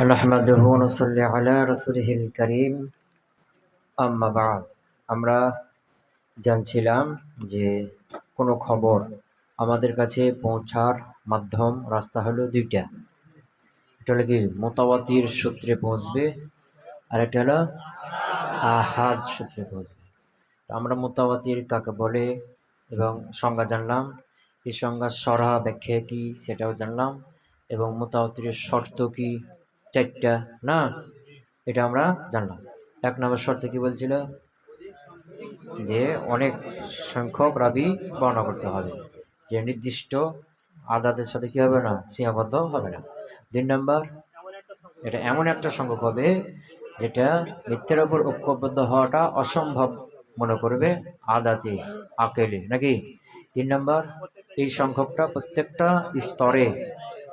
আল্লাহমাদুহ নসল্লি আলা রসুলহিল করিম আম্মাবাদ আমরা জানছিলাম যে কোনো খবর আমাদের কাছে পৌঁছার মাধ্যম রাস্তা হলো দুইটা। এটা হলো কি মোতাবাতির সূত্রে পৌঁছবে, আর এটা হলো আহাদ সূত্রে পৌঁছবে। তো আমরা মোতাবাতির কাকে বলে এবং সংজ্ঞা জানলাম। এই সংজ্ঞা সরা ব্যাখ্যা কী সেটাও জানলাম এবং মোতাবাতির শর্ত কী চারটা, না? এটা আমরা জানলাম। এক নম্বর শর্তে কি বলছিল? যে অনেক সংখ্যক রাবি বর্ণনা করতে হবে। যে নির্দিষ্ট আদাতের সাথে কি হবে না? সীমাবদ্ধ হবে না। দুই নম্বর, এটা এমন একটা সংখ্যক হবে যেটা মিথ্যের ওপর ঐক্যবদ্ধ হওয়াটা অসম্ভব মনে করবে আদাতে, আকেলে, নাকি? তিন নম্বর, এই সংখ্যকটা প্রত্যেকটা স্তরে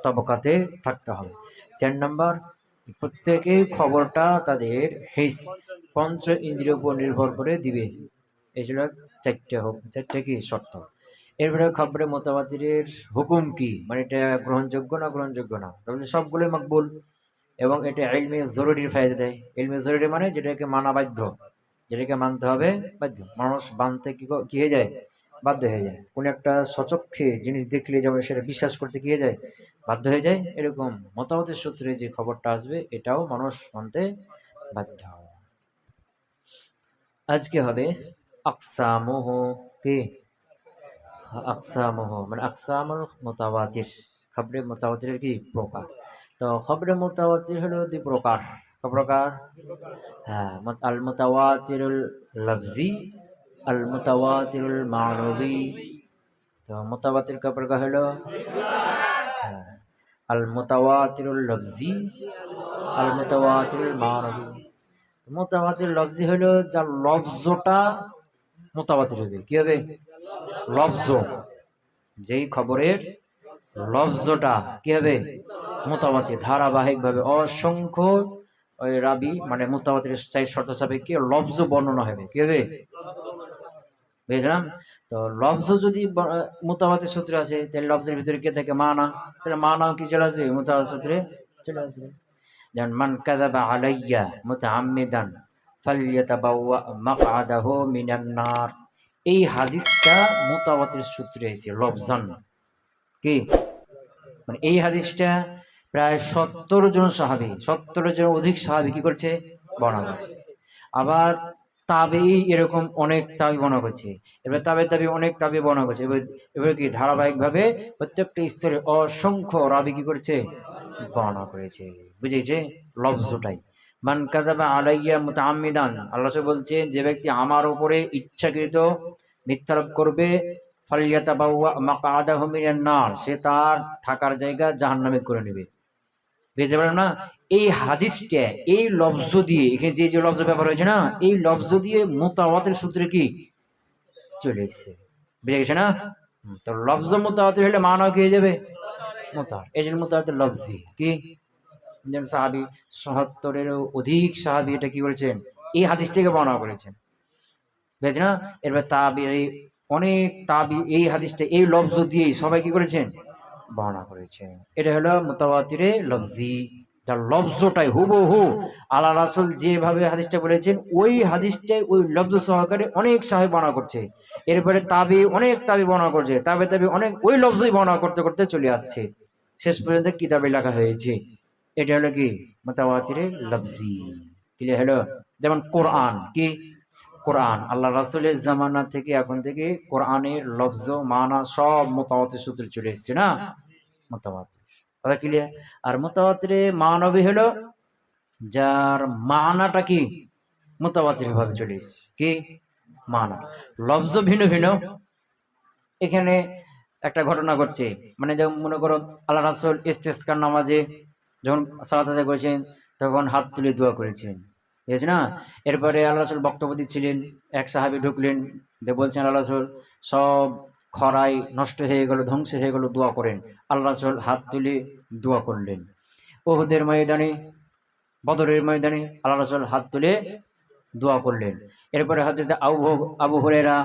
তবকাতে থাকতে হবে। চার নম্বর, প্রত্যেকে খবরটা তাদের হেস, পঞ্চ ইন্দ্রিয় উপর নির্ভর করে দিবে। এই ছিল চারটে হোক, চারটে কি শর্ত? এরপরে খবরে মোতাবাতিরের হুকুম কি? মানে এটা গ্রহণযোগ্য না গ্রহণযোগ্য না? তাহলে সবগুলোই মকবুল এবং এটা এলমে জরুরির ফায়দা দেয়। এলমে জরুরি মানে যেটাকে মানা বাধ্য, যেটাকে মানতে হবে বাধ্য। মানুষ মানতে কি হয়ে যায়? বাধ্য হয়ে যায়। কোনো একটা সচক্ষে জিনিস দেখলে যেমন সেটা বিশ্বাস করতে হয়ে যায়? বাধ্য হয়ে যায় এরকম মতামতের সূত্রে যে খবরটা আসবে, এটাও মানুষ মানতে বাধ্য আজকে হবে আকসামোহ কে? আকসামোহ মানে আকসামুল মোতাবাতির খবরে মোতাবাতিরের কি? প্রকার। তো খবরে মোতাবাতির হলো দুই প্রকার। প্রকার? হ্যাঁ আল মোতাওয়াতিরুল লফজি, আল মোতাওয়াতিরুল মানবী। তো মোতাবাতির ক হলো? আল মোতাওয়াতিরুল লফজি আল মোতাওয়াতিরুল মানবী মোতাবাতির লফজি হলো যার লফজটা মোতাবাতির হবে। কি হবে? লফজ। যেই খবরের লফজটা কি হবে? মোতাবাতির ধারাবাহিকভাবে অসংখ্য ওই রাবি মানে মোতাবাতির চাই শর্ত সাপেক্ষে লফজ বর্ণনা হবে। কি হবে? বুঝলাম তো লফজ যদি মোতাবাতির সূত্রে আছে, তাহলে লফজের ভিতরে কে থাকে? মানা। তাহলে মানাও কি চলে আসবে? মোতাবাতির সূত্রে চলে আসবে। যেমন, মান কাযাবা আলাইয়া মুতাআম্মিদান ফালইয়াতাবাওয়া মাকআদাহু মিনান নার। এই হাদিসটা মোতাবাতির সূত্রে এসেছে লফজান কি? মানে এই হাদিসটা প্রায় সত্তর জন সাহাবি, সত্তর জন অধিক সাহাবি কি করছে? বর্ণনা আবার তাবে এরকম অনেক তাবি বর্ণনা করছে। এবার তাবে তাবি অনেক তাবি বর্ণনা করছে। এবার এবার কি ধারাবাহিকভাবে প্রত্যেকটা স্তরে অসংখ্য রাবি কি করছে? বর্ণনা করেছে। বুঝেছে? লফজটাই। মান কাদাবা আলাইয়া মুতাআম্মিদান। আল্লাহ বলছে, যে ব্যক্তি আমার উপরে ইচ্ছাকৃত মিথ্যারোপ করবে ফালিয়াতাবাওয়া মাকআদাহু মিনান নার সে তার থাকার জায়গা জাহান্নামে করে নেবে। বুঝতে পারলাম না? এই হাদিসটা, এই লফজ দিয়ে, এখানে যে যে লফজ ব্যবহার হয়েছে না, এই লব্জ দিয়ে মোতাওয়াতের সূত্রে কি? চলে এসছে। বুঝে গেছে না? তো লফজ মোতাওয়াতের হলে মানাও কি হয়ে যাবে? মোতার এই জন্য মোতাওয়াতের লফজি কি? যেমন সাহাবি, সত্তরেরও অধিক সাহাবি এটা কি করেছেন? এই হাদিসটাকে বর্ণনা করেছেন। বুঝেছে না? এরপর তাবি অনেক তাবি এই হাদিসটা, এই লফজ দিয়েই সবাই কি করেছেন? বর্ণনা করেছেন এটা হলো মোতাবাতিরে লফজি। তার লফজটাই হুবহু আল্লাহ রাসুল যেভাবে হাদিসটা বলেছেন, ওই হাদিসটাই ওই লফজ সহকারে অনেক সাহেব বর্ণনা করছে। এরপরে তাবি অনেক তাবি বর্ণনা করছে। তাবে তাবি অনেক, ওই লফজই বর্ণনা করতে করতে চলে আসছে। শেষ পর্যন্ত কিতাবে লেখা হয়েছে। এটা হলো কি? মোতাবাতিরে লফজি। ক্লিয়ার হলো? যেমন কোরআন, কি? কোরআন। আল্লাহ রাসুলের জামানা থেকে এখন থেকে কোরআনের লফজ, মানা সব মোতাবাতের সূত্রে চলে এসছে না? মোতাবাতের কথা ক্লিয়ার আর মোতাবাতিরে মানবী হলো যার মানাটা কি? মোতাবাতির ভাবে চলে এসছে। কি? মানা। লফজ ভিন্ন ভিন্ন। এখানে একটা ঘটনা ঘটছে। মানে যেমন মনে করো আল্লাহ রাসুল ইস্তেস্কার নামাজে যখন সালাত করেছেন, তখন হাত তুলে দোয়া করেছেন। ঠিক আছে না? এরপরে আল্লাহ রাসুল বক্তব্য দিচ্ছিলেন, এক সাহাবি ঢুকলেন বলছেন, আল্লাহ রাসুল, সব খরাই নষ্ট হয়ে গেল, ধ্বংস হয়ে গেল, দোয়া করেন। আল্লাহ রাসুল হাত তুলে দোয়া করলেন। ওহুদের ময়দানে, বদরের ময়দানে আল্লাহ রাসুল হাত তুলে দোয়া করলেন। এরপরে হজরত আবু আবু হরেরা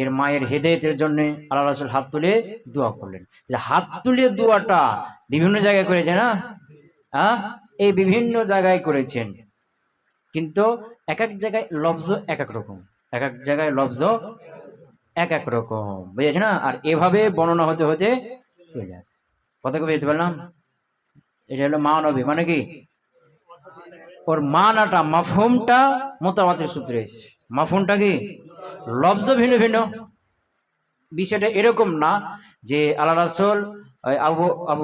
এর মায়ের হেদায়েতের জন্য আল্লাহ রাসুল হাত তুলে দোয়া করলেন। যে হাত তুলে দোয়াটা বিভিন্ন জায়গায় করেছে না? হ্যাঁ এই বিভিন্ন জায়গায় করেছেন। কিন্তু এক এক জায়গায় লফজ এক এক রকম। এক এক জায়গায় লফজ এক এক রকম, বুঝেছে না? আর এভাবে বর্ণনা হতে হতে চলে আসে। কথা কবে যেতে পারলাম? এটা হলো মানবী মানে কি? ওর মানাটা মাফুমটা মোতাবাতের সূত্রে এসছে। মাফুমটা কি? লফজ ভিন্ন ভিন্ন। বিষয়টা এরকম না যে আল্লাহ রাসূল আবু আবু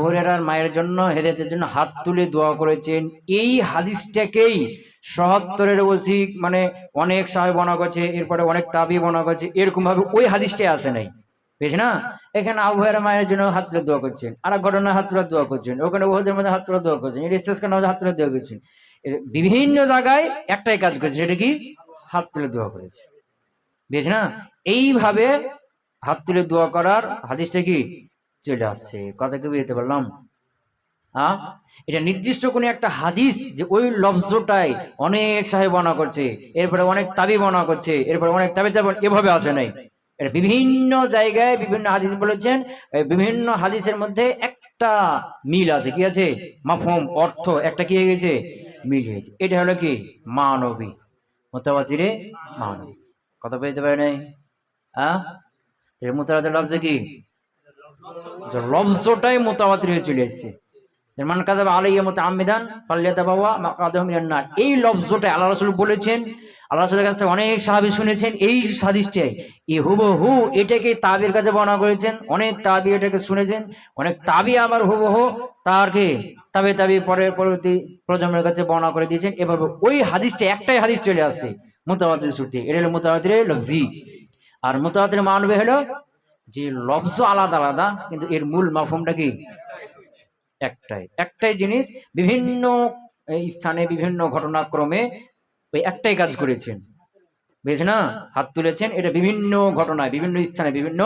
মায়ের জন্য, হেদায়েতের জন্য হাত তুলে দোয়া করেছেন। এই হাদিসটাকেই সহত্তরের ওসিক মানে অনেক সাহেব বনা করছে এরপরে অনেক তাবি বনা এরকম ভাবে ওই হাদিসটাই আসে নাই। বুঝছি না? এখানে আবহাওয়ার মায়ের জন্য হাত তুলে দোয়া করছেন আর এক ঘটনা হাত দোয়া করছেন, ওখানে ওদের মধ্যে হাত তুলে দোয়া করছেন, এর ইস্তেসকার মধ্যে হাত দোয়া করছেন। বিভিন্ন জায়গায় একটাই কাজ করেছে, সেটা কি? হাত তুলে দোয়া করেছে। বুঝছি না? এইভাবে হাত তুলে দোয়া করার হাদিসটা কি? চলে আসছে। কথা কি বুঝতে পারলাম? হ্যাঁ? এটা নির্দিষ্ট কোনো একটা হাদিস যে ওই লফজটাই অনেক সাহেব বনা করছে, এরপরে অনেক তাবি বনা করছে, এরপরে অনেক তাবি তাবি এভাবে আসে নাই। এটা বিভিন্ন জায়গায় বিভিন্ন হাদিস বলেছেন বিভিন্ন হাদিসের মধ্যে একটা মিল আছে, কি আছে? মাফহুম, অর্থ, একটা কি হয়ে গেছে? মিল হয়েছে এটা হলো কি? মানবী। মোতাবাতিরে মানবী। কথা বুঝতে পারে নাই? হ্যাঁ? মোতাবাতির লফজে কি? যে লফজটাই মোতাবাতির হয়ে চলে এসছে। মতো বাবা মাকাদমিনান্নার এই লফজটাই আল্লাহ বলেছেন কাছ থেকে অনেক শুনেছেন, এই হুবহু এটাকে কাছে করেছেন, অনেক তাবি এটাকে শুনেছেন, অনেক তাবি আবার তারকে তাবে পরের পরবর্তী প্রজন্মের কাছে বর্ণনা করে দিয়েছেন। এভাবে ওই হাদিসটা, একটাই হাদিস চলে আসে মোতাবাতির সূত্রে। এটা হলো মোতাবাতির লফজি। আর মোতাবাতির মানবে হলো যে লফজ আলাদা আলাদা, কিন্তু এর মূল মাফহুমটা কি? একটাই। একটাই জিনিস, বিভিন্ন স্থানে বিভিন্ন ঘটনাক্রমে ওই একটাই কাজ করেছেন। বুঝেছে না? হাত তুলেছেন, এটা বিভিন্ন ঘটনায়, বিভিন্ন স্থানে বিভিন্ন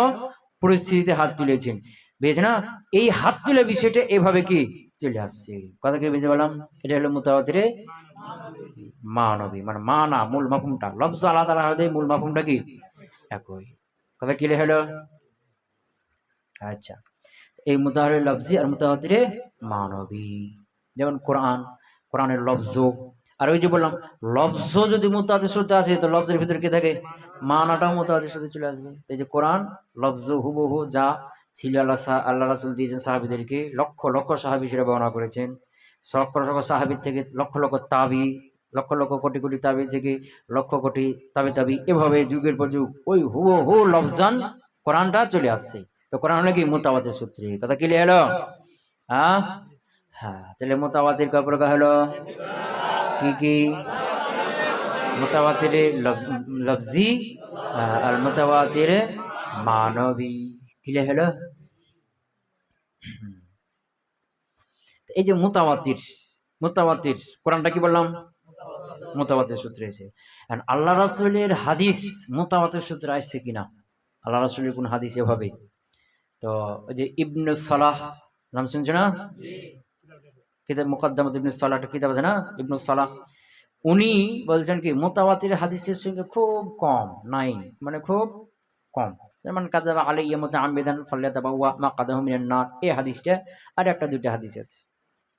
পরিস্থিতিতে হাত তুলেছেন। বুঝেছে না? এই হাত তুলে বিষয়টা এভাবে কি চলে আসছে? কথা কি বুঝতে পারলাম? এটা হলো মোতাবাতিরে মানবী মানে মা না মূল মাফুমটা। লফজ আলাদা আলাদা মূল মাফুমটা কি? একই। কথা কি হলো? আচ্ছা। এই মুতাহারের লফজি আর মুতাহাতিরে মানবী। যেমন কোরআন, কোরআনের লফজ। আর ওই যে বললাম, লফজ যদি মুতাহাতের সাথে আসে, তো লফজের ভিতরে কি থাকে? মানাটাও মুতাহাতের সাথে চলে আসবে। এই যে কোরআন, লফজ, হুবহু যা ছিল আল্লাহ আল্লাহ রাসুল দিয়েছেন সাহাবিদেরকে, লক্ষ লক্ষ সাহাবি সেটা বর্ণনা করেছেন। লক্ষ লক্ষ সাহাবির থেকে লক্ষ লক্ষ তাবি, লক্ষ লক্ষ কোটি কোটি তাবি থেকে লক্ষ কোটি তাবি তাবি, এভাবে যুগের পর যুগ ওই হুবহু লফজান কোরআনটা চলে আসছে। তো কোরআন হলো কি? মোতাবাতের সূত্রে। কথা কি হলো হ্যাঁ? হ্যাঁ। তাহলে মোতাবাতের কয় প্রকার হলো? কি কি? মোতাবাতের লফজি আর মোতাবাতের মানবী। কি হলো এই যে মোতাবাতির মোতাবাতির কোরআনটা কি বললাম? মোতাবাতের সূত্রে এসে। আল্লাহ রাসুলের হাদিস মোতাবাতের সূত্রে আসছে কিনা? আল্লাহ রাসুলের কোন হাদিস এভাবে তো ওই যে ইবনু সালাহ, নাম শুনছো না? কিতাব মুকদ্দামত ইবনু সালাহ কিতাব আছে না? ইবনু সালাহ। উনি বলছেন কি মোতাবাতির হাদিসের সঙ্গে খুব কম, নাই মানে খুব কম। যেমন কাদাবা আলী ইয়মত আমিদান ফাল্লাতা বাউয়া মা কাদাহ মিনান নার, এই হাদিসটা আর একটা দুইটা হাদিস আছে।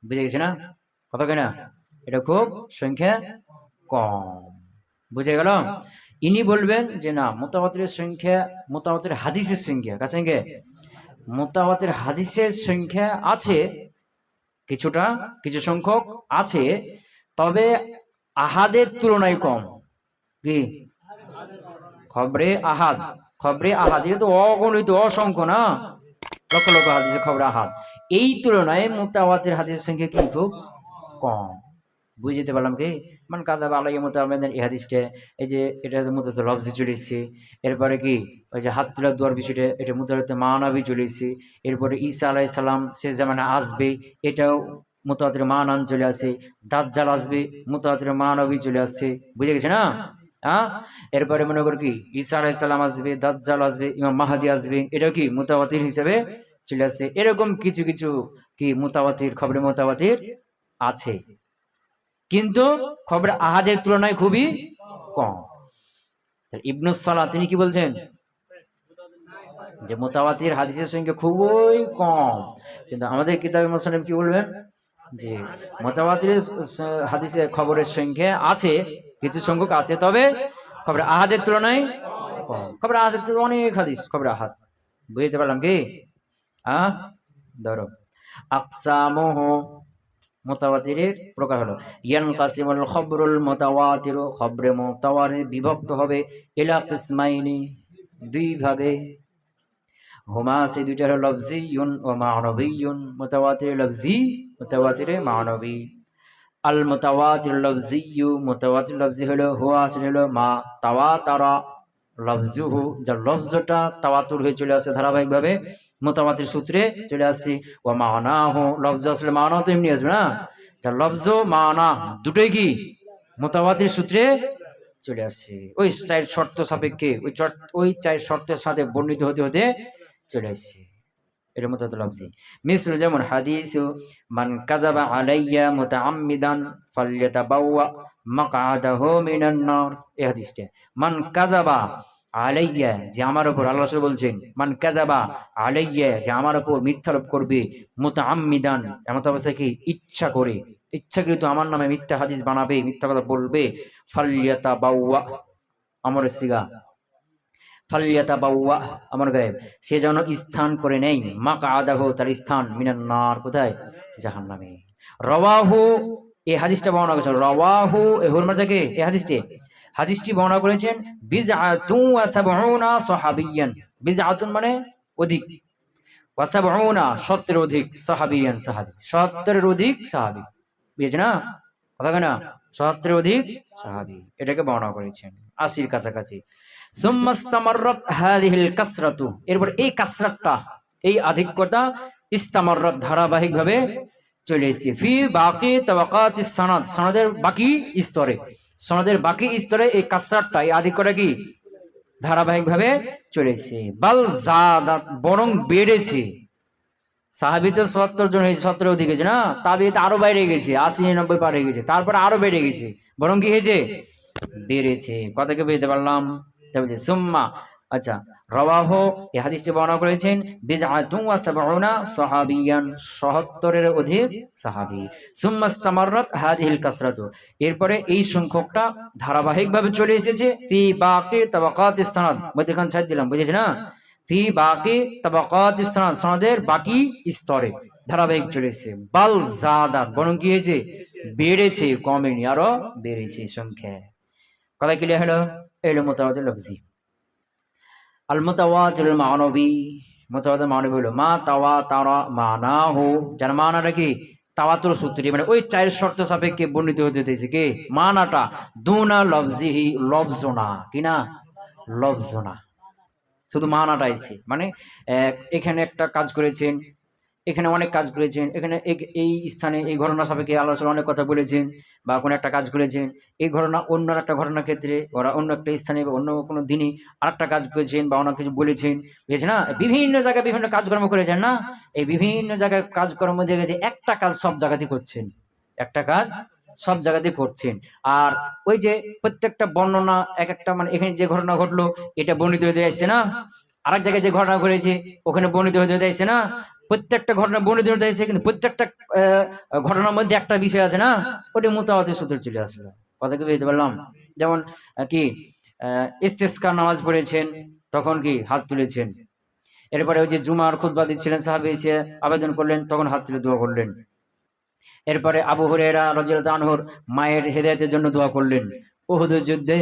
বুঝে গেছে না? কত কেনা এটা খুব সংখ্যা কম। বুঝে গেল? ইনি বলবেন যে না মোতাবাতের সংখ্যা মোতাবাতের হাদিসের সংখ্যা, কার সঙ্গে মোতাবাতের হাদিসের সংখ্যা আছে, কিছুটা, কিছু সংখ্যক আছে, তবে আহাদের তুলনায় কম। কি? খবরে আহাদ খবরে আহাদ, এটা তো অগণিত, অসংখ্য না? লক্ষ লক্ষ হাদিসের খবরে আহাদ। এই তুলনায় মোতাবাতের হাদিসের সংখ্যা কি খুব কম। বুঝে যেতে পারলাম কি? মানে কাদা আলাই মতো আমাদের এই হাদিসটা এই যে এটা মতো লফজি চলে এসছে এরপরে কি? ওই যে হাত তোলার দোয়ার বিষয়টা, এটা মোতাবতে মানাবি চলে এসছে এরপরে ঈসা আলাই সালাম শেষ জামানে আসবে, এটাও মোতাবাতের মানান চলে আসে, দাজ্জাল আসবে মোতাবাতের মানবী চলে আসছে বুঝে গেছে না? হ্যাঁ এরপরে মনে কর কি? ঈসা আলাই সালাম আসবে, দাজ্জাল আসবে, ইমাম মাহাদি আসবে, এটাও কি মোতাবাতির হিসেবে চলে আসছে এরকম কিছু কিছু কি মোতাবাতির খবরে মোতাবাতির আছে। কিন্তু খবর আহাদের তুলনায় খুবই কম। ইবনুসাল্লাহ তিনি কি বলছেন? যে মোতাবাতির হাদিসের সংখ্যা খুবই কম। কিন্তু আমাদের কিতাবে মোসালিম কি বলবেন? যে মোতাবাতির হাদিসে খবরের সংখ্যা আছে, কিছু সংখ্যক আছে, তবে খবর আহাদের তুলনায় কম। খবর আহাদের অনেক হাদিস খবর আহাদ বুঝতে পারলাম কি? আহ, ধরো। আকসামহ মোতাবাতিরের প্রকার হলো। ইয়ান কাসিমুল খবরুল মোতাওয়াতির, খবরে মোতাওয়ারে বিভক্ত হবে ইলা কিসমাইনি, দুই ভাগে। হুমা, সেই দুইটা হলো লফজি Yoon O Manvi Yoon মোতাওয়াতির লফজি, মোতাওয়াতিরে Manvi. Al মোতাওয়াতির লফজি you মোতাওয়াতির লফজি হলো হুয়া সে হলো মা তাওয়া তারা লফজুহু যার লফজটা তাওয়াতুর হয়ে চলে আসে ধারাবাহিকভাবে, মোতামাতির সূত্রে চলে আসছি ও মানা হো লফজ আসলে মানা তো এমনি আসবে না? যার লফজ মানা দুটোই কি? মোতামাতির সূত্রে চলে আসছে ওই চায়ের শর্ত সাপেক্ষে, ওই ওই চায়ের শর্তের সাথে বর্ণিত হতে হতে চলে আসছে এটার মতো লফজি মিসল যেমন মান কাযাবা আলাইয়া মান কাযাবা আলাইয়া যে আমার উপর আল্লাহ বলছেন, মান কাযাবা আলাইয়া যে আমার উপর মিথ্যারোপ করবে, মুতাআম্মিদান এমন অবস্থায় কি? ইচ্ছা করে। ইচ্ছাকৃত আমার নামে মিথ্যা হাদিস বানাবে, মিথ্যা কথা বলবে। ফালইয়াতাবাওয়া আমার সিগা। ফালিয়াতা বাউয়া আমার গায়েব। সে যেন স্থান করে নেই। মা কাদাহ তার স্থান মিনান্নার। কোথায়? জাহান নামে রওয়াহু এই হাদিসটা বর্ণনা করেছেন। রওয়াহু, এ হুরমাজাকে এই হাদিসটি। হাদিসটি বর্ণনা করেছেন বিজআতু ওয়া সাবউনা সাহাবিয়ান। বিজআতুন মানে অধিক। ওয়া সাবউনা অধিক সাহাবিয়ান, সাহাবি। সত্তরের অধিক সাহাবি। বুঝেছ না? কথা কেনা সত্তরের অধিক সাহাবি। এটাকে বর্ণনা করেছেন। আশির কাছাকাছি। কাসরাতু। এরপর এই কাসরাতটা, এই আধিক্যতা ইস্তামাররাত ধারাবাহিকভাবে চলে এসেছে। ফি বাকি তাওয়াকাত সনদ, সনদের বাকি স্তরে। সনদের বাকি স্তরে এই কাসরাতটা, এই আধিক্যটা কি? ধারাবাহিকভাবে চলে এসেছে। বাল জাদাত, বরং বেড়েছে। সাহাবি তো সত্তর জন হয়েছে সত্তর অধিক হয়েছে না? তাবি তো আরও বাইরে গেছে, আশি নিরানব্বই পার হয়ে গেছে। তারপর আরও বেড়ে গেছে। বরং কি হয়েছে? বেড়েছে। কথাকে বুঝতে পারলাম? সুম্মা আচ্ছা রওয়াহ, এই হাদিসটি বর্ণনা করেছেন, বিজআতুন সাহাবিয়ান 77 এর অধিক সাহাবী। সুম্মা ইস্তামাররাত হাদিহিল কাসরাতু। এরপরে এই সংখ্যকটা ধারাবাহিকভাবে চলে এসেছে, ফি বাকি তাবাকাত ইসনাদ মধ্যখান ছাড় দিলাম বুঝেছ না? ফি বাকি তাবাকাত ইসনাদ সনদের বাকি স্তরে ধারাবাহিক চলে এসেছে। বাল জাদা বরং কি হয়েছে? বেড়েছে, কমেনি, আরও বেড়েছে সংখ্যায় কথা ক্লিয়ার হলো? এলো মোতাবাদ লফজি। আল মোতাওয়াতিল মানবী। মোতাবাদ মানবী হলো মা তাওয়া তারা মানা হো যার মানাটা কি তাওয়াতুর সূত্রে মানে ওই চার শর্ত সাপেক্ষে বর্ণিত হতে হতেছে কে? মানাটা দুনা লফজিহি লফজনা, কি না? লফজনা। শুধু মানাটা আইছে মানে এখানে একটা কাজ করেছেন এখানে অনেক কাজ করেছেন। এখানে এক- এই স্থানে এই ঘটনা সাপেক্ষে আলোচনা অনেক কথা বলেছেন বা কোনো একটা কাজ করেছেন। এই ঘটনা অন্য একটা ঘটনার ক্ষেত্রে ওরা অন্য একটা স্থানে বা অন্য কোনো দিনে আরেকটা কাজ করেছেন বা অন্য কিছু বলেছেন। বুঝেছে না? বিভিন্ন জায়গায় বিভিন্ন কাজকর্ম করেছেন না? এই বিভিন্ন জায়গায় কাজকর্ম দিয়ে গেছে, একটা কাজ সব জায়গাতে করছেন। একটা কাজ সব জায়গাতে করছেন। আর ওই যে প্রত্যেকটা বর্ণনা, এক একটা মানে এখানে যে ঘটনা ঘটলো, এটা বর্ণিত হতে যাচ্ছে না? আরেক জায়গায় যে ঘটনা ঘটেছে, ওখানে বর্ণিত হতে যাচ্ছে না? প্রত্যেকটা ঘটনা বর্ণিত হতে যাচ্ছে কিন্তু প্রত্যেকটা ঘটনার মধ্যে একটা বিষয় আছে না? ওটা মোতাবাতের সূত্রে চলে আসলো কথা কি বুঝতে পারলাম? যেমন কি ইস্তেস্কার নামাজ পড়েছেন, তখন কি হাত তুলেছেন? এরপরে ওই যে জুমার খুতবা দিচ্ছিলেন সাহাবে, এসে আবেদন করলেন, তখন হাত তুলে দোয়া করলেন। এরপরে আবু হুরেরা রাজিয়াল আনহুর মায়ের হেদায়তের জন্য দোয়া করলেন। ওহুদের যুদ্ধে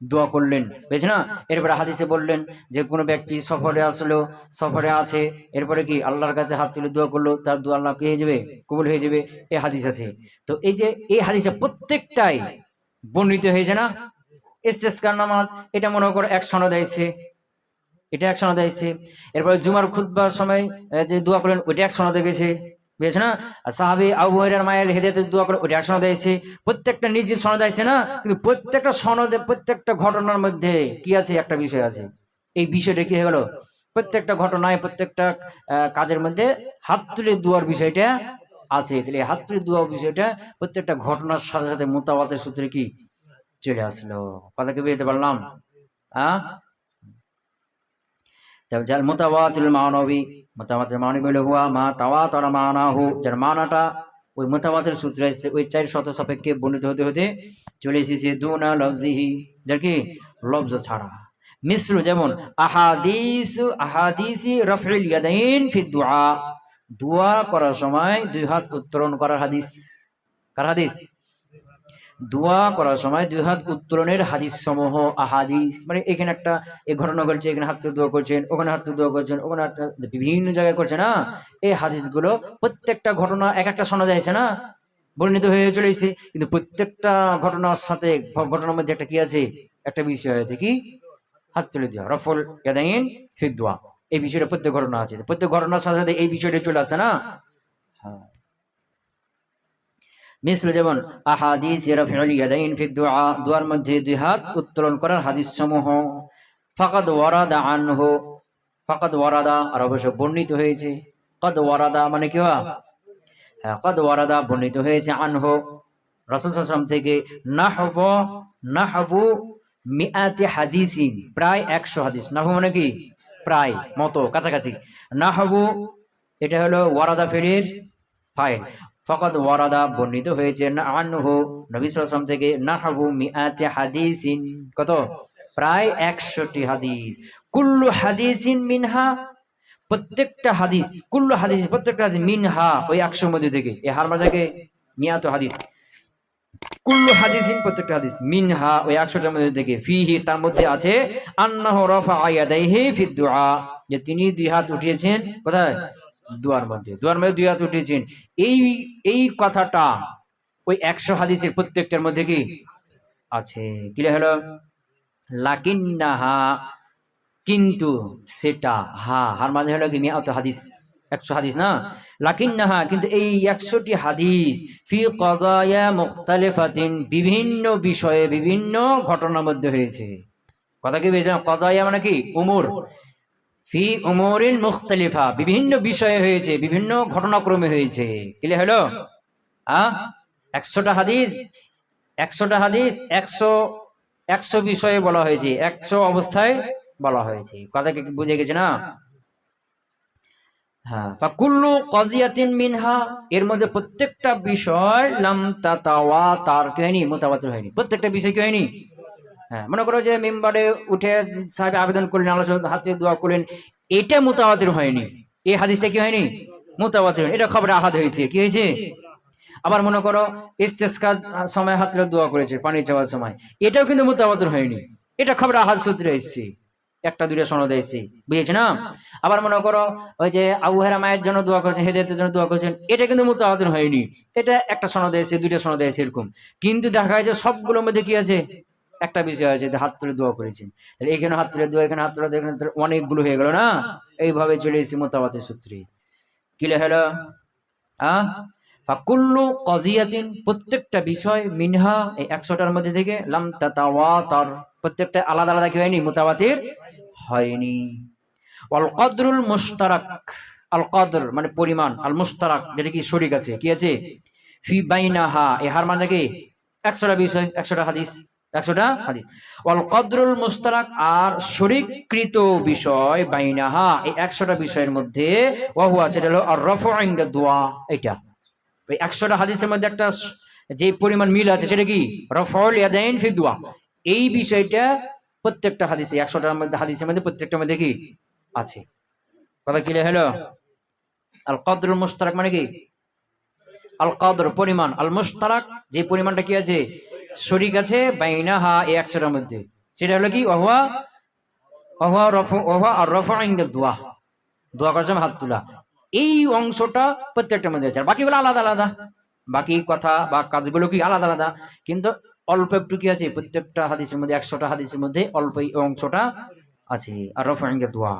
দোয়া করলেন, বুঝছে না? এরপরে হাদিসে বললেন যে, কোনো ব্যক্তি সফরে আসলো, সফরে আছে, এরপরে কি আল্লাহর কাছে হাত তুলে দোয়া করল, তার দোয়া আল্লাহ কি হয়ে যাবে? কবুল হয়ে যাবে, এ হাদিস আছে। তো এই যে, এই হাদিসে প্রত্যেকটাই বর্ণিত হয়েছে না? ইস্তেস্কার নামাজ, এটা মনে করো এক সনদ আইছে এটা এক সনদে আইছে এরপরে জুমার খুতবার সময় যে দোয়া করলেন, ওইটা এক সনদে গেছে। বুঝেছে না? সাহাবি আবু হরের মায়ের হেদায়তের দোয়া করে এক সনদে আইছে প্রত্যেকটা নিজের সনদ আইছে না? কিন্তু প্রত্যেকটা সনদে, প্রত্যেকটা ঘটনার মধ্যে কি আছে? একটা বিষয় আছে। এই বিষয়টা কি হয়ে গেল? প্রত্যেকটা ঘটনায়, প্রত্যেকটা কাজের মধ্যে হাত তুলে দোয়ার বিষয়টা আছে। তাহলে হাত তুলে দোয়ার বিষয়টা প্রত্যেকটা ঘটনার সাথে সাথে মোতাবাতের সূত্রে কি চলে আসলো? কথা কি বুঝতে পারলাম? হ্যাঁ তবে যার মোতাবাতুল মোতাবাতুল মানবী হলো হুয়া মা তাওয়াতারা মানাহু যার মানাটা ওই মোতাবাতের সূত্র এসেছে ওই চার শত সাপেক্ষে বর্ণিত হতে হতে চলে এসেছে, দুনা লফজিহি যার কি? লফজ ছাড়া। মিশ্র যেমন, আহাদিস, আহাদিসি রফিল ইয়াদাইন ফি দুআ। দোয়া করার সময় দুই হাত উত্তোলন করার হাদিস। কার হাদিস? দোয়া করার সময় দুই হাত উত্তোলনের হাদিস সমূহ আহাদিস মানে এখানে একটা এই ঘটনা ঘটছে, এখানে হাত দোয়া করছেন, ওখানে হাত দোয়া করছেন, ওখানে বিভিন্ন জায়গায় করছে না? এই হাদিসগুলো প্রত্যেকটা ঘটনা এক একটা শোনা যাইছে না? বর্ণিত হয়ে চলেছে, কিন্তু প্রত্যেকটা ঘটনার সাথে ঘটনার মধ্যে একটা কি আছে? একটা বিষয় আছে কি? হাত তুলে দেওয়া, রফল ইয়াদাইন ফিদুয়া এই বিষয়টা প্রত্যেক ঘটনা আছে, প্রত্যেক ঘটনার সাথে সাথে এই বিষয়টা চলে আসে না? হ্যাঁ। মিসল যেমন, আহাদিস দুয়ার মধ্যে দুই হাত উত্তোলন করার হাদিস সমূহ ফাকাদ ওয়ারাদা আনহু, ফাকাদ ওয়ারাদা, আর অবশ্য বর্ণিত হয়েছে। কদ ওয়ারাদা মানে কি হ্যাঁ কদ ওয়ারাদা বর্ণিত হয়েছে আনহু। রাসূল ওয়াসাল্লাম থেকে নাহব, নাহবু মিআতি হাদিসিন, প্রায় একশো হাদিস। নাহবু মানে কি? প্রায়, মতো, কাছাকাছি। নাহবু, এটা হলো ওয়ারাদা ফেরির ফাইল। ফকত ওয়ারাদা বর্ণিত হয়েছে আনহু নবী সাল্লাম থেকে, নাহবু মিআতি হাদিসিন। কত? প্রায় একশোটি হাদিস। কুল্লু হাদিসিন মিনহা, প্রত্যেকটা হাদিস, কুল্লু হাদিস, প্রত্যেকটা হাদিস মিনহা, ওই একশোর মধ্যে থেকে। এই হার মাজাকে মিয়াত হাদিস। কুল্লু হাদিসিন, প্রত্যেকটা হাদিস মিনহা, ওই একশোটার মধ্যে থেকে। ফিহি, তার মধ্যে আছে, আন্নাহ রফা আয়াদাইহি ফি দুআ যে তিনি দুই হাত উঠিয়েছেন, কোথায়? দুয়ার মধ্যে। দুয়ার মধ্যে দুই হাত উঠিয়েছেন। এই এই কথাটা ওই একশো হাদিসের প্রত্যেকটার মধ্যে কি আছে? কি হলো? লাকিন্নাহা কিন্তু সেটা, হা, হার মাঝে হলো কি মিয়াত হাদিস? একশো হাদিস না? লাকিন্নাহা কিন্তু এই একশোটি হাদিস ফি কজায়া মুখতালিফাতিন বিভিন্ন বিষয়ে বিভিন্ন ঘটনার মধ্যে হয়েছে। কথা কি বুঝলাম? কজায়া মানে কি? উমর। ফি উমরিন মুখতালিফা, বিভিন্ন বিষয়ে হয়েছে, বিভিন্ন ঘটনাক্রমে হয়েছে। কিলে হলো? আ? একশোটা হাদিস একশোটা হাদিস, একশো একশো বিষয়ে বলা হয়েছে, একশো অবস্থায় বলা হয়েছে। কথা কি বুঝে গেছে না? হ্যাঁ কজিয়াতিন মিনহা, এর মধ্যে প্রত্যেকটা বিষয় লাম তাতাওয়া তার হয়নি মোতাবাতির হয়নি। প্রত্যেকটা বিষয় কি হয়নি? হ্যাঁ মনে করো যে মেম্বারে উঠে সাহেব আবেদন করলেন, আলোচনা হাতে দোয়া করলেন, এটা মোতাবাতির হয়নি। এই হাদিসটা কি হয়নি? মোতাবাতির এটা খবরে আহাদ হয়েছে। কি হয়েছে? আবার মনে করো, ইস্তেস্কার সময় হাতরে দোয়া করেছে, পানি চাওয়ার সময়। এটাও কিন্তু মোতাবাতির হয়নি। এটা খবর আহাদ সূত্রে এসছে। একটা, দুইটা সনদ এসছে। বুঝেছে না? আবার মনে করো, ওই যে আবু হেরা মায়ের জন্য দোয়া করছেন, হেদায়তের জন্য দোয়া করছেন, এটা কিন্তু মোতাবাতির হয়নি। এটা একটা সনদ এসে দুইটা সনদ এসে এরকম। কিন্তু দেখা যায় সবগুলোর মধ্যে কি আছে? একটা বিষয় আছে হাত তুলে দোয়া করেছেন। তাহলে এখানে হাত তুলে দোয়া, এখানে হাত তুলে এখানে অনেকগুলো হয়ে গেল না? এইভাবে চলে এসেছে মোতাবাতের সূত্রে। কিলে হলো আহ ফাকুল্লু কজিয়াতিন, প্রত্যেকটা বিষয় মিনহা, এই একশোটার মধ্যে থেকে লাম তার প্রত্যেকটা আলাদা আলাদা কি হয়নি? মোতাবাতির হয়নি। অল কদরুল মুস্তারাক আল কদর মানে পরিমাণ, আল মুস্তারাক যেটা কি শরিক আছে, কি আছে? ফি বাইনাহা এই হার মানে কি? একশোটা বিষয়, একশোটা হাদিস। একশোটা হাদিস। অল কদরুল মুস্তারাক আর শরিককৃত বিষয় বাইনাহা, এই একশোটা বিষয়ের মধ্যে ওয়াহুয়া সেটা হলো দোয়া এটা ওই একশোটা হাদিসের মধ্যে একটা যে পরিমাণ মিল আছে, সেটা কি? রফল ইয়াদাইন ফি দোয়া। এই বিষয়টা প্রত্যেকটা হাদিসে একশোটার মধ্যে, হাদিসের মধ্যে প্রত্যেকটার মধ্যে কি? আছে। কথা ক্লিয়ার হলো? আল কদরুল মুস্তারাক মানে কি? আল কদর, পরিমাণ। আল মুস্তারাক যে পরিমাণটা কি আছে? শরিক আছে বাইনা হা এই একশোটার মধ্যে। সেটা হলো কি? ওহুয়া ওহুয়া রফ, ওহুয়া আর রফা ইনদা দোয়া। দোয়া সময় হাত তোলা। এই অংশটা প্রত্যেকটার মধ্যে আছে। আর বাকিগুলো আলাদা আলাদা। বাকি কথা বা কাজগুলো কি আলাদা আলাদা। কিন্তু অল্প একটু কি আছে? প্রত্যেকটা হাদিসের মধ্যে, একশোটা হাদিসের মধ্যে অল্প এই অংশটা আছে। আর রফাঙ্গে দোয়া।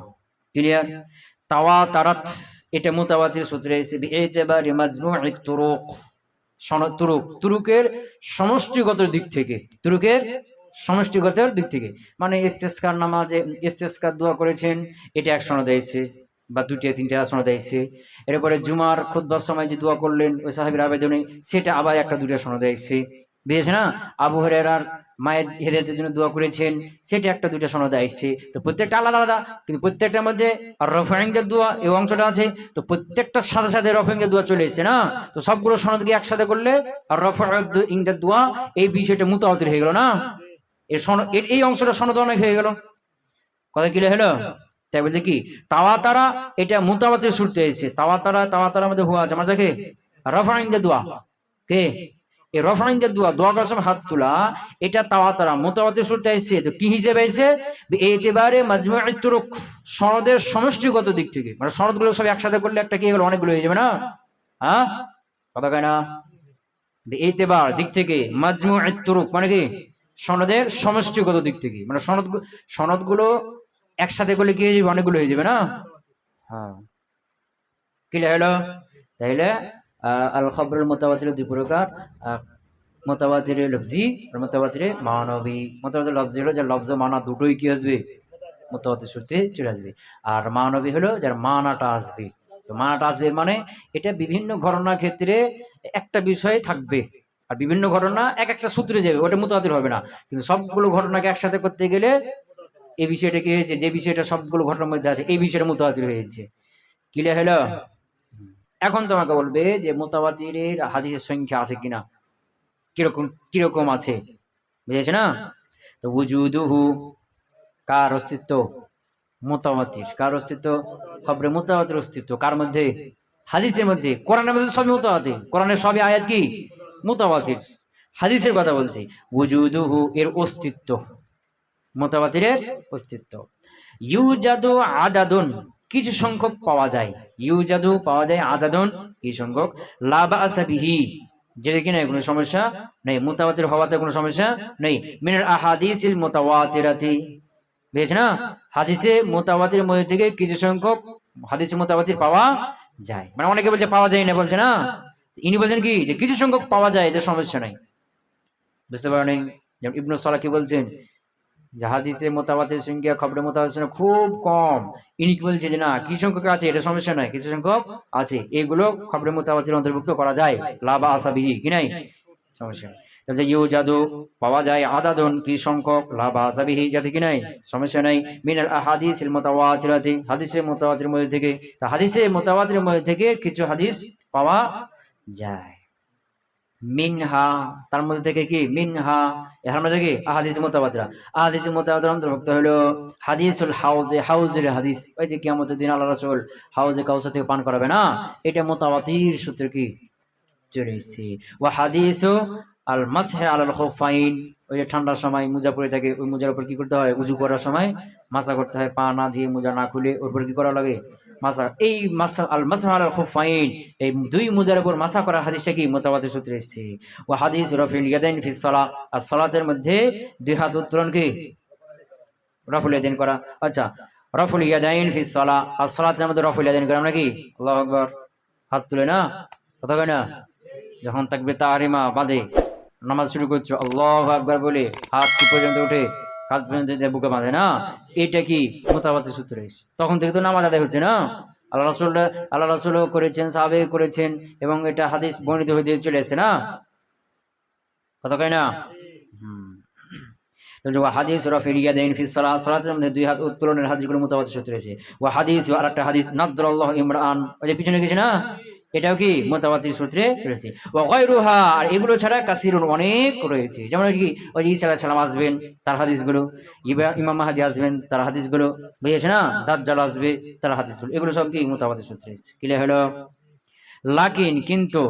ক্লিয়ার তাওয়া তারাত এটা মোতাবাতির সূত্রে এসে এতেবারে মাজমু'i তুরুক। তুরুক। তুরুকের সমষ্টিগত দিক থেকে। তুরুকের সমষ্টিগত দিক থেকে। মানে ইস্তেস্কার নামাজে ইস্তেস্কার দোয়া করেছেন, এটা এক শোনা দিয়েছে বা দুটিয়া তিনটা শোনা দিয়েছে এরপরে জুমার খুদ্বার সময় যে দোয়া করলেন ওই সাহেবের আবেদনে, সেটা আবার একটা দুটা সনদ এসেছে। বুঝেছে না? আবু হরেরার মায়ের হেদায়তের জন্য দোয়া করেছেন। সেটা একটা দুইটা সনদ আসছে। তো প্রত্যেকটা আলাদা আলাদা, কিন্তু প্রত্যেকটার মধ্যে আর রফাইঙ্গের দোয়া এই অংশটা আছে। তো প্রত্যেকটার সাথে সাথে রফাইঙ্গের দোয়া চলে এসেছে না? তো সবগুলো সনদকে একসাথে করলে আর রফা ইংদের দোয়া এই বিষয়টা মুতাওয়াতির হয়ে গেল না? এর সন এই অংশটা সনদ অনেক হয়ে গেল। কথা কিলে হলো? তাই বলছে কি তাওয়া তারা এটা মুতাবাতের শুরুতে এসেছে। তাওয়া তারা তাওয়া তারা মধ্যে হুয়া আছে। আমার যাকে রফাইন্দের দোয়া। কে? এই রফাইন্দের দোয়া দোয়া করার সময় হাত তোলা, এটা তাওয়া তারা মুতাবাতের শুরুতে এসেছে তো কি হিসেবে এসেছে এতেবারে মাজমুআত তুরুক, সনদের সমষ্টিগত দিক থেকে। মানে সনদগুলো সব একসাথে করলে একটা কি হলো অনেকগুলো হয়ে যাবে না? হ্যাঁ? কথা কয় না? এতেবার দিক থেকে মাজমুআত তুরুক মানে কি? সনদের সমষ্টিগত দিক থেকে। মানে সনদ, সনদগুলো একসাথে করলে কি হয়ে যাবে? অনেকগুলো হয়ে যাবে না? হ্যাঁ। কি হলো? তাইলে আল খবরুল মোতাবাতির দুই প্রকার। মোতাবাতির লফজি আর মোতাবাতির মানবী। মোতাবাতির লফজি হলো যার লফজ মানা দুটোই কি আসবে? মোতাবাতির সূত্রে চলে আসবে। আর মানবী হলো যার মানাটা আসবে। তো মানাটা আসবে মানে এটা বিভিন্ন ঘটনার ক্ষেত্রে একটা বিষয়ে থাকবে আর বিভিন্ন ঘটনা এক একটা সূত্রে যাবে, ওটা মোতাবাতির হবে না। কিন্তু সবগুলো ঘটনাকে একসাথে করতে গেলে এই বিষয়টা কি হয়েছে? যে বিষয়টা সবগুলো ঘটনার মধ্যে আছে, এই বিষয়টা মোতাবাতির হয়েছে। ক্লিয়ার হলো? এখন তোমাকে বলবে যে মোতাবাতিরের হাদিসের সংখ্যা আছে কিনা? কীরকম কীরকম আছে? বুঝেছে না? তো উজুদুহু কার অস্তিত্ব? মোতাবাতির কার অস্তিত্ব? খবরে মোতাবাতির অস্তিত্ব। কার মধ্যে? হাদিসের মধ্যে। কোরআনের মধ্যে সবই মোতাবাতির কোরআনের সবই আয়াত কি? মোতাবাতির হাদিসের কথা বলছি। উজুদুহু এর অস্তিত্ব। মোতাবাতিরের অস্তিত্ব। ইউজাদু আদাদুন। কিছু সংখ্যক পাওয়া যায়। ইউজাদু পাওয়া যায় আদাদুন, কি সংখ্যক? লাবা আসাবিহি যেটা কিনা কোনো সমস্যা নেই। মোতাবাতির হওয়াতে কোনো সমস্যা নেই। মিনাল আহাদিসিল মোতাওয়াতিরাতি। বুঝেছ না? হাদিসে মোতাবাতির মধ্যে থেকে কিছু সংখ্যক হাদিসে মোতাবাতির পাওয়া যায়। মানে অনেকে বলছে পাওয়া যায় না, বলছে না। ইনি বলছেন কি? যে কিছু সংখ্যক পাওয়া যায় এতে সমস্যা নাই। বুঝতে পারেন যেমন ইবনু সালা কি বলছেন যে হাদিসে মোতাবাতের সংখ্যা, খবরের মোতাবাতের সংখ্যা খুব কম। ইনি কি বলছে যে না, কিছু সংখ্যক আছে, এটা সমস্যা নয়, কিছু সংখ্যক আছে। এগুলো খবরের মোতাবাতের অন্তর্ভুক্ত করা যায়। লাভা আসাবিহি কি নাই? সমস্যা নেই ইউ জাদু পাওয়া যায় আদাদন, কি সংখ্যক? লাভা আসাবিহি যাতে কি নাই? সমস্যা নাই। মিনাল আহাদিস মোতাওয়াতিরাতি হাদিসে মোতাবাতের মধ্যে থেকে, তা হাদিসে মোতাবাতের মধ্যে থেকে কিছু হাদিস পাওয়া যায়। মিনহা, তার মধ্যে থেকে কি? মিনহা। এর মধ্যে কি? আহাদিস মোতাবাদরা। আহাদিস মোতাবাদরা অন্তর্ভুক্ত হলো হাদিসুল হাউজে, হাউজের হাদিস। ওই যে কিয়ামতের দিন আল্লাহ রাসূল হাউজে কাউসা থেকে পান করাবে না? এটা মোতাবাতির সূত্রে কি? চলে ও আল মাসহে আলাল খুফাইন। ওই যে ঠান্ডার সময় মোজা পরে থাকে, ওই মোজার উপর কি করতে হয়? উজু করার সময় মাসা করতে হয়, পা না দিয়ে মোজা না খুলে ওর উপর কি করা লাগে? মাসা। এই মাসা আল মাসা আলাল খুফাইন, এই দুই মোজার উপর মাসা করা হাদিসটা কি? মোতাবাতের সূত্রে এসেছে। ও হাদিস রফিল ইয়াদাইন ফিস সালাহ। আর সলাতের মধ্যে দুই হাত উত্তোলন কি? রফুল ইয়াদাইন করা। আচ্ছা রফুল ইয়াদাইন ফিস সালাহ। আর সলাতের মধ্যে রফুল ইয়াদাইন করা আমরা কি? আল্লাহু আকবার। হাত তুলে না? কথা কয় না? যখন থাকবে তাহারিমা বাঁধে নামাজ শুরু করছ, আল্লাহ আকবার বলে হাত কি পর্যন্ত উঠে কাজ পর্যন্ত বুকে বাঁধে না? এটা কি মোতাবাতের সূত্র এসে তখন থেকে তো নামাজ আদায় হচ্ছে না? আল্লাহ রসুল, আল্লাহ রসুলও করেছেন সাহাবে করেছেন এবং এটা হাদিস বর্ণিত হয়ে দিয়ে চলে এসে না? কথা কয় না? হাদিস রয়েছে ওয়া হাদিস আর একটা হাদিস নাদ্দুল্লাহ ইমরান ওই যে পিছনে গেছে না? এটাও কি মোতাবাতির সূত্রে রয়েছে। আর এগুলো ছাড়া কাসিরুন অনেক রয়েছে। যেমন কি, ওই যে আলাইহিস সালাম আসবেন, তার হাদিসগুলো। ইবা, ইমাম মাহাদি আসবেন, তার হাদিসগুলো। বুঝেছে না? দাজ্জাল আসবে, তার হাদিসগুলো। এগুলো সব কি মোতাবাতির সূত্রে রয়েছে ক্লিয়ার হলো? লাকিন, কিন্তু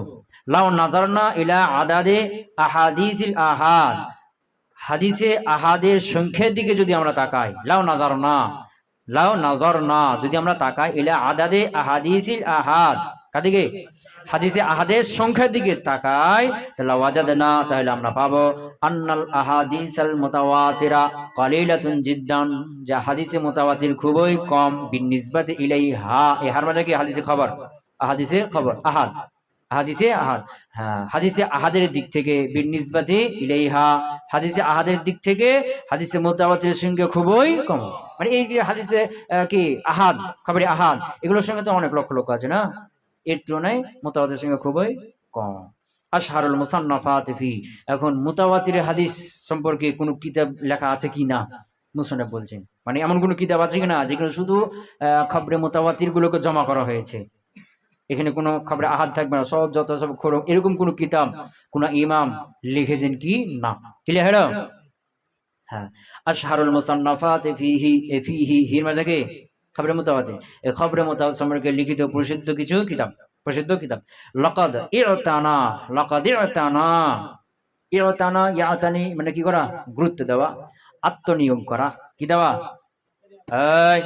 লাউ নাজারনা ইলা আদাদে আহাদিসিল আহাদ। হাদিসে আহাদের সংখ্যার দিকে যদি আমরা তাকাই, লাউ নাজার না লাউ নাজার না যদি আমরা তাকাই এলে আদাদে আহাদিসিল আহাদ। কাদিকে? হাদিসে আহাদের সংখ্যার দিকে তাকাই, তাহলে ওয়াজাদ না, তাহলে আমরা পাবো আন্নাল আহাদিসাল মুতাওয়াতিরা কালিলাতুন জিদ্দান, যা হাদিসে মুতাওয়াতির খুবই কম, বিনিসবাতে ইলাইহা। এই হার মানে কি? হাদিসে খবর। আহাদিসে খবর। আহাদ। হাদিসে আহাদ। হ্যাঁ হাদিসে আহাদের দিক থেকে বিনিসবাতি ইলাইহা। হাদিসে আহাদের দিক থেকে হাদিসে মোতাবাতের সঙ্গে খুবই কম। মানে এই যে হাদিসে কি? আহাদ, খবরে আহাদ, এগুলোর সঙ্গে তো অনেক লক্ষ লক্ষ আছে না? এর তুলনায় মোতাবাতের সঙ্গে খুবই কম। আশহারুল মুসান্নাফাত ফি। এখন মুতাওয়াতির হাদিস সম্পর্কে কোনো কিতাব লেখা আছে কি না? মুসান্নাফ বলছেন। মানে এমন কোনো কিতাব আছে কি না যেখানে শুধু খবরে মোতাবাতির গুলোকে জমা করা হয়েছে? এখানে কোনো খবরে আহাত থাকবে না, সব যত সব খোরম এরকম কোনো কিতাব, কোন ইমাম লিখেছেন কি না? ক্লিয়ার হ্যাঁ। আশহারুল মুসান্নাফাত ফিহি ফিহি, হির মাজাকে খবরে মোতাবাতির এই খবরে মোতাবাত সম্পর্কে লিখিত প্রসিদ্ধ কিছু কিতাব, প্রসিদ্ধ কিতাব। লকাদ ইতানা লকাদ ইতানা ইতানা ইয়াতানি মানে কি করা? গুরুত্ব দেওয়া। আত্মনিয়োগ করা। কি দেওয়া? এই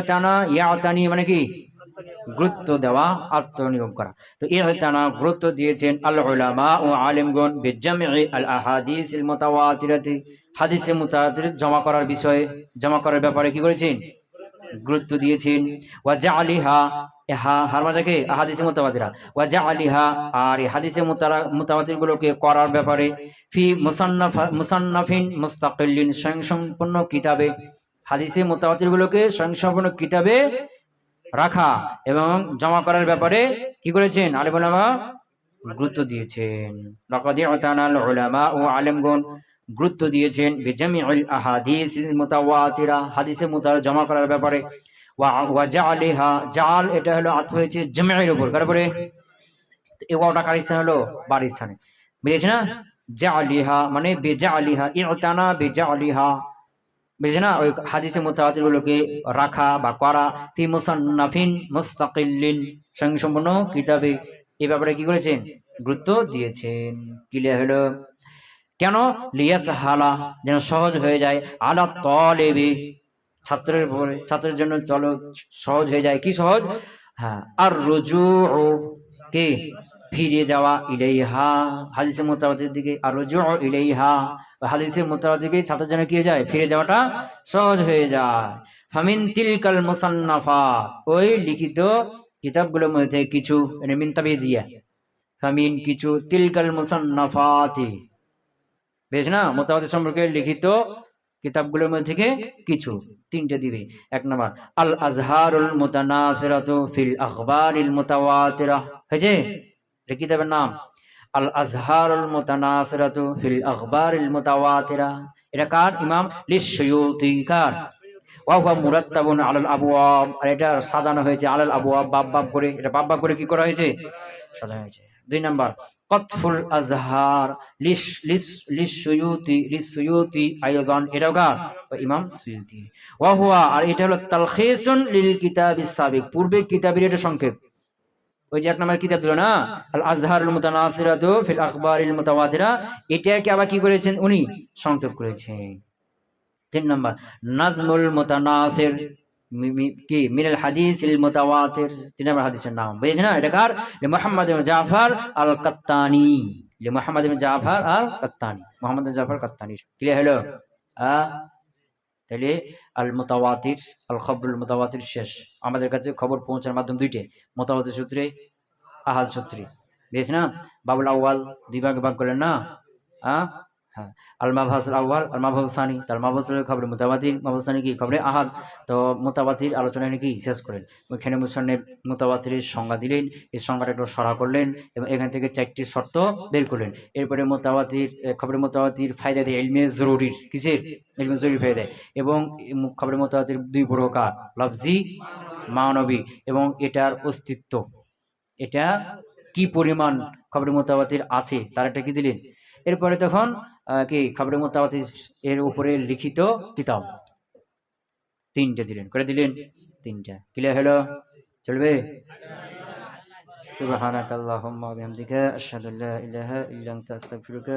ইতানা ইয়াতানি মানে কি? গুরুত্ব দেওয়া, আত্মনিয়োগ করা। তো ইতানা গুরুত্ব দিয়েছেন আল উলামা ও আলিমগণ বিজামি আল আহাদিস হাদিসে মুতাওয়াতির জমা করার বিষয়ে, জমা করার ব্যাপারে কি করেছেন? গুরুত্ব দিয়েছেন। ওয়াজা আলিহা হা হারমাজাকে হাদিসে মুতাওয়াতিরা ওয়াজা আলিহা আর হাদিসে মুতারা গুলোকে করার ব্যাপারে ফি মুসান্নাফ, মুসান্নাফিন মুস্তাকিল্লিন, স্বয়ংসম্পূর্ণ কিতাবে, হাদিসে মুতাওয়াতির গুলোকে স্বয়ংসম্পূর্ণ কিতাবে রাখা এবং জমা করার ব্যাপারে কি করেছেন? আলিম গুরুত্ব দিয়েছেন। ও গুরুত্ব দিয়েছেন বিজামিউল আহাদিস মুতাওয়াতিরা, হাদিসে মুতার জমা করার ব্যাপারে। ওয়া জাআলিহা জাল এটা হলো আত হয়েছে জামিউর উপর। কার উপরে তো এই ওয়াওটা কার স্থানে হলো? বার স্থানে। বুঝেছ না? জা আলিহা মানে বেজা বেজাআলিহা, ইতানা বেজাআলিহা। বুঝে না? ওই হাদিসে মুতাওয়াতির গুলোকে রাখা বা করা ফি মুসান্নাফিন মুস্তাকিল্লিন। স্বয়ংসম্পূর্ণ কিতাবে এ ব্যাপারে কি করেছেন? গুরুত্ব দিয়েছেন। ক্লিয়ার হলো? কেন? লিয়াস হালা যেন সহজ হয়ে যায়। আলা তলেবে, ছাত্রের উপরে, ছাত্রের জন্য চলো সহজ হয়ে যায়। কি সহজ? হ্যাঁ আর রুজু কে? ফিরে যাওয়া ইলাইহা। হাদিসে মোতাবাদের দিকে আর রুজু ইলাইহা। হাদিসে মোতাবাদের দিকে ছাত্রের জন্য কি হয়ে যায়? ফিরে যাওয়াটা সহজ হয়ে যায়। ফামিন তিলকাল মুসান্নাফা, ওই লিখিত কিতাবগুলোর মধ্যে কিছু মিন তাবিজিয়া। ফামিন কিছু তিলকাল মুসান্নাফাতি। বেশ না? মোতাবাদের সম্পর্কে লিখিত কিতাবগুলোর মধ্যে থেকে কিছু, তিনটে দিবে। এক নম্বর, আল আজহারুল মুতানাসিরাতু ফিল আখবারিল মুতাওয়াতিরা। হয়েছে? এটা কিতাবের নাম? আল আজহারুল মুতানাসিরাতু ফিল আখবারিল মুতাওয়াতিরা। এটা কার? ইমাম লিসসুয়ুতি কার? ওয়া মুরাত্তাবুন আলাল আবওয়াব। আর এটা সাজানো হয়েছে আলাল আবওয়াব বাব বাব করে। এটা বাব বাব করে কি করা হয়েছে? সাজানো হয়েছে। দুই নাম্বার কতফুল আজহার লিস লিস লিস সুয়ুতি লিস সুয়ুতি আইদান এটাও কার? ইমাম আর এটা হলো তালখিসুন লিল কিতাবিস সাবিক, পূর্বে কিতাবের এটা সংক্ষেপ। ওই যে এক নম্বর কিতাব ছিল না? আল আজহারুল মুতানাসিরাতু ফিল আখবারিল মুতাওয়াতিরা, এটাকে আবার কি করেছেন উনি? সংক্ষেপ করেছেন। তিন নম্বর, নাজমুল মুতানাসির কি? মিনাল হাদিস ইল মুতাওয়াতির। তিন নম্বর হাদিসের নাম। বুঝেছেন না? এটা কার? Muhammad Jafar al Kattani Muhammad Jafar al Kattani Muhammad Jafar Kattani. Clear হলো? আ? তাহলে আল মুতাওয়াতির আল খবরুল মুতাওয়াতির শেষ। আমাদের কাছে খবর পৌঁছার মাধ্যম দুইটে মোতাওয়াতির সূত্রে আহাদ সূত্রে। বুঝেছ না? বাবুল আউয়াল দুই ভাগে ভাগ করলেন না? হ্যাঁ হ্যাঁ। আল মাভাস সানি কি তো নাকি শেষ করেন। সংজ্ঞা দিলেন এই সংজ্ঞাটা একটু সরা করলেন এবং এখান থেকে চারটি শর্ত বের করলেন। এরপরে মোতাবাতির এ, খবরে মোতাবাতির ফায়দা দেয় এলমে জরুরির কিসের? এলমে জরুরি ফায়দা এবং এই মু- খবরে মোতাবাতির দুই প্রকার লফজি মানবী এবং এটার অস্তিত্ব। এটা কি পরিমাণ খবরের মোতাবাতির আছে তার একটা কি দিলেন? এরপরে তখন কি খবরের মোতাবাতির এর উপরে লিখিত কিতাব। তিনটে দিলেন, করে দিলেন তিনটা। ক্লিয়ার হলো? চলবে? সুবহানাকাল্লাহুম্মা বিহামদিকা আশহাদু আল্লা ইলাহা ইল্লা আনতা আস্তাগফিরুকা